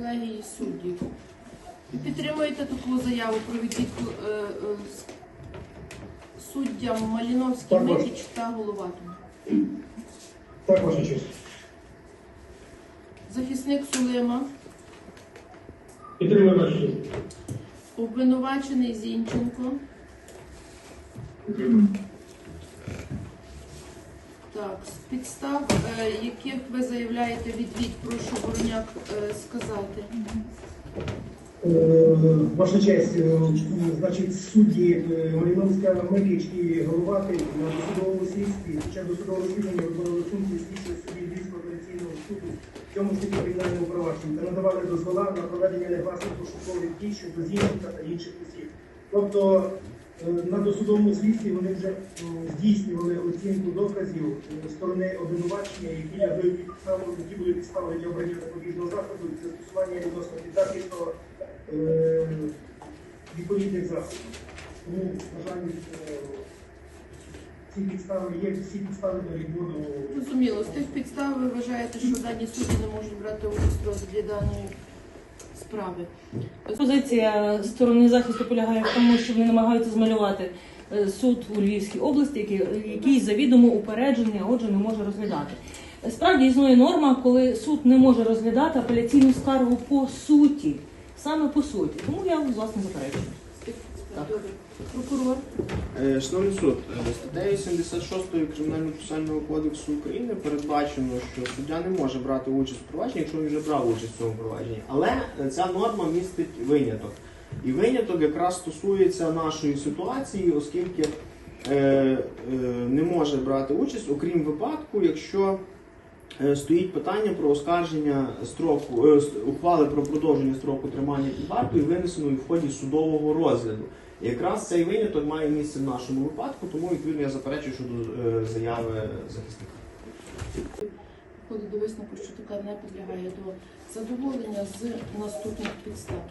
колегії суддів. Ви підтримуєте таку заяву про відвід е, е, суддям Маліновський, Так. Митіч та Головатому? Так, ваша честь. Захисник Сулима, Підтримую вашу честь. обвинувачений Зінченко. Так, з підстав, е, яких ви заявляєте відвід, прошу Вороняк е, сказати. Е, Ваша честь, значить, судді Маліновська Микич і Головатий на досудовому слідстві час досудового розслідування виконували функції слідчої судді Львівського апеляційного суду в цьому таки кримінальному провадженні та надавали дозвола на проведення негласних пошукових дій щодо Зінченка та інших осіб. Тобто на досудовому слідстві вони вже здійснювали оцінку доказів е, сторони обвинувачення, які лягають підстави, які були підстави для обрання запобіжного заходу і застосування відносно підзахисту е, відповідних заходів. Тому, на жаль, е, ці підстави є всі підстави для відводу. Зрозуміло, з тих підстав ви вважаєте, що дані судді не можуть брати участь в даної справи. Позиція сторони захисту полягає в тому, що вони намагаються змалювати е, суд у Львівській області, який, який завідомо упереджений, а отже не може розглядати. Справді існує норма, коли суд не може розглядати апеляційну скаргу по суті, саме по суті. Тому я власне заперечую. З тих підстав. Добре. Прокурор. Е, суд, е, статтею 76 Кримінально-процесуального кодексу України передбачено, що суддя не може брати участь у провадженні, якщо він вже брав участь в цьому провадженні. Але е, ця норма містить виняток. І виняток якраз стосується нашої ситуації, оскільки не може брати участь, окрім випадку, якщо стоїть питання про оскарження строку е, ухвали про продовження строку тримання під вартою, винесеної в ході судового розгляду. Якраз цей виняток має місце в нашому випадку, тому відповідно я заперечую щодо е, заяви захисника. Входить до висновку, що така не підлягає до задоволення з наступних підстав.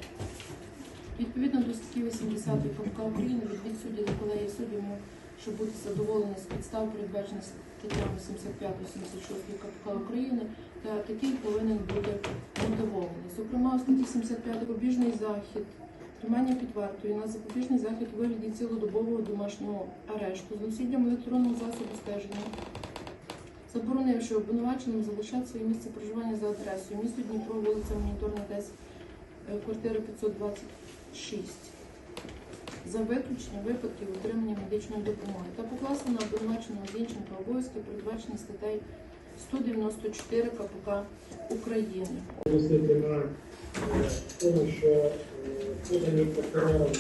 Відповідно до статті 80 КПК України відвід судді до колегії суддів щоб бути задоволений з підстав, передбачених статтями 75-76 КПК України, та такий повинен бути мотивований. Зокрема, у статті 75 запобіжний захід, тримання під вартою на запобіжний захід у вигляді цілодобового домашнього арешту з носінням електронного засобу стеження заборонивши обвинуваченим залишати своє місце проживання за адресою місто Дніпро, вулиця Моніторна 10, е, квартира 526, за виключенням випадків отримання медичної допомоги. Та покласти на обвинуваченого Зінченка обов'язки, передбачені статтею 194 КПК України. Оголосити на е, тому, що е, подані прокурором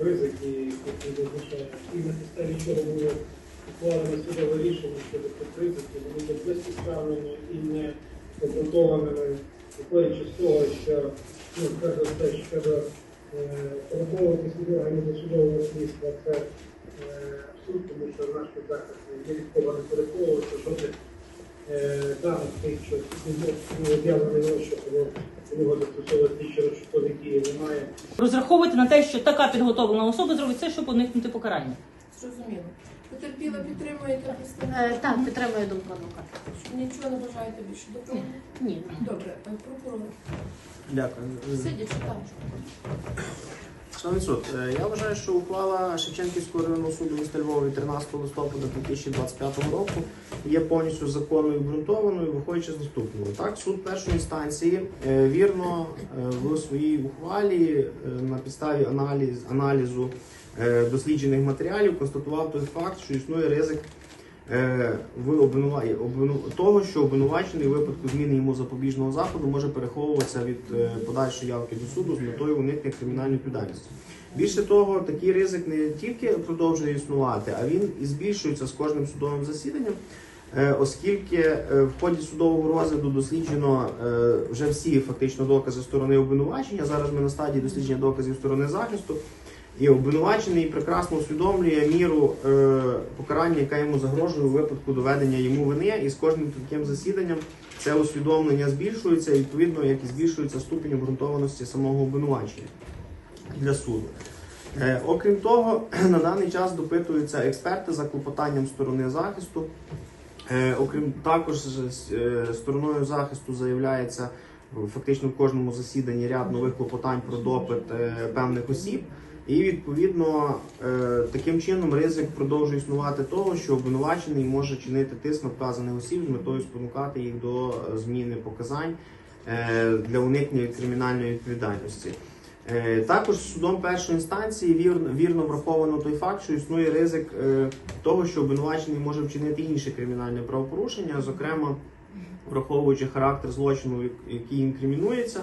ризики, які визначає, і на підставі чого було ухвалено судове рішення щодо цих ризиків, вони є безпідставними і не обґрунтованими, виходячи з що ну, перш за все, щодо пораховувати собі органів досудового слідства, це е, абсурд, тому що наш підзахист є від не переховувався, жодних е, даних тих, що об'явлений розшук, нього застосовувати що розшукові немає. Розраховувати на те, що така підготовлена особа зробить все, щоб уникнути покарання. Зрозуміло. Потерпіла, підтримуєте представник? Е, Так, підтримує думку адвоката. Нічого не бажаєте більше доповнити? Ні. Добре, е, прокурор. Дякую. Сидячи там. Шановний суд, е, я вважаю, що ухвала Шевченківського районного суду міста Львова від 13 листопада 2025 року є повністю законною і обґрунтованою, виходячи з наступного. Так, суд першої інстанції е, вірно е, в своїй ухвалі на підставі аналіз, аналізу досліджених матеріалів констатував той факт, що існує ризик в обвинува- обвину- того, що обвинувачений у випадку зміни йому запобіжного заходу може переховуватися від е, подальшої явки до суду з метою уникнення кримінальної відповідальності. Більше того, такий ризик не тільки продовжує існувати, а він і збільшується з кожним судовим засіданням. е, Оскільки е, в ході судового розгляду досліджено е, вже всі фактично докази сторони обвинувачення. Зараз ми на стадії дослідження доказів сторони захисту. І обвинувачений прекрасно усвідомлює міру е, покарання, яка йому загрожує у випадку доведення йому вини, і з кожним таким засіданням це усвідомлення збільшується, відповідно, як і збільшується ступінь обґрунтованості самого обвинувачення для суду. Е, окрім того, на даний час допитуються експерти за клопотанням сторони захисту. Е, окрім також е, стороною захисту заявляється фактично в кожному засіданні ряд нових клопотань про допит е, певних осіб. І відповідно е, таким чином ризик продовжує існувати того, що обвинувачений може чинити тиск на вказаних осіб з метою спонукати їх до е, зміни показань е, для уникнення кримінальної відповідальності. Також судом першої інстанції вірно, враховано той факт, що існує ризик того, що обвинувачений може вчинити інше кримінальне правопорушення, зокрема враховуючи характер злочину, як- який інкримінується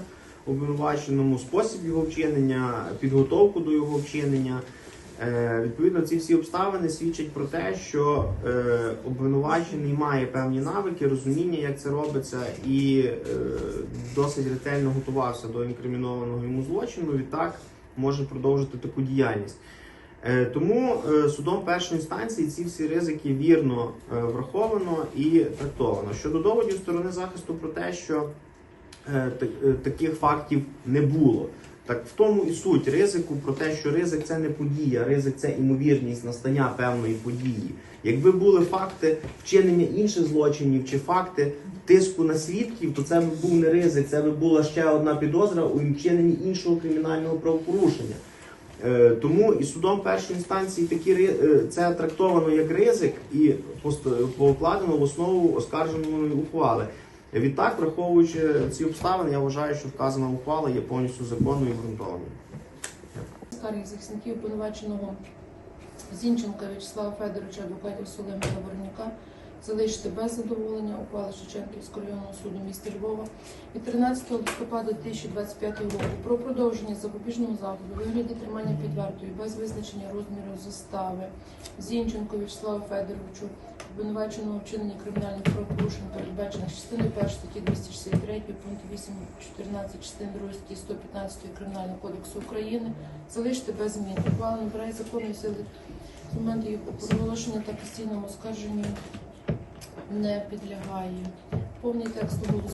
обвинуваченому, спосіб його вчинення, підготовку до його вчинення. Е, Відповідно, ці всі обставини свідчать про те, що е, обвинувачений має певні навики, розуміння, як це робиться, і е, досить ретельно готувався до інкримінованого йому злочину. Відтак може продовжити таку діяльність. Тому судом першої інстанції ці всі ризики вірно враховано і трактовано. Щодо доводів сторони захисту про те, що таких фактів не було. Так в тому і суть ризику про те, що ризик це не подія, ризик це імовірність настання певної події. Якби були факти вчинення інших злочинів чи факти тиску на свідків, то це б був не ризик, це б була ще одна підозра у вчиненні іншого кримінального правопорушення. Е, Тому і судом першої інстанції такі е, це трактовано як ризик і покладено в основу оскарженої ухвали. Відтак, враховуючи ці обставини, я вважаю, що вказана ухвала є повністю законною і ґрунтованою. скарги захисників обвинуваченого Зінченка В'ячеслава Федоровича, адвокатів Соломія Горняка залишити без задоволення ухвали Шевченківського районного суду міста Львова від 13 листопада 2025 року про продовження запобіжного заходу вигляді тримання під вартою без визначення розміру застави Зінченко В'ячеславу Федоровичу, обвинуваченого вчинення кримінальних правопорушень, передбачених частиною 1 статті 263 пункт 8, 14, частини 2 статті 115 Кримінального кодексу України залишити без змін. Ухвала набирає законної сили з моменту їх оголошення та постійному оскарженню не підлягає. Повний текст угоди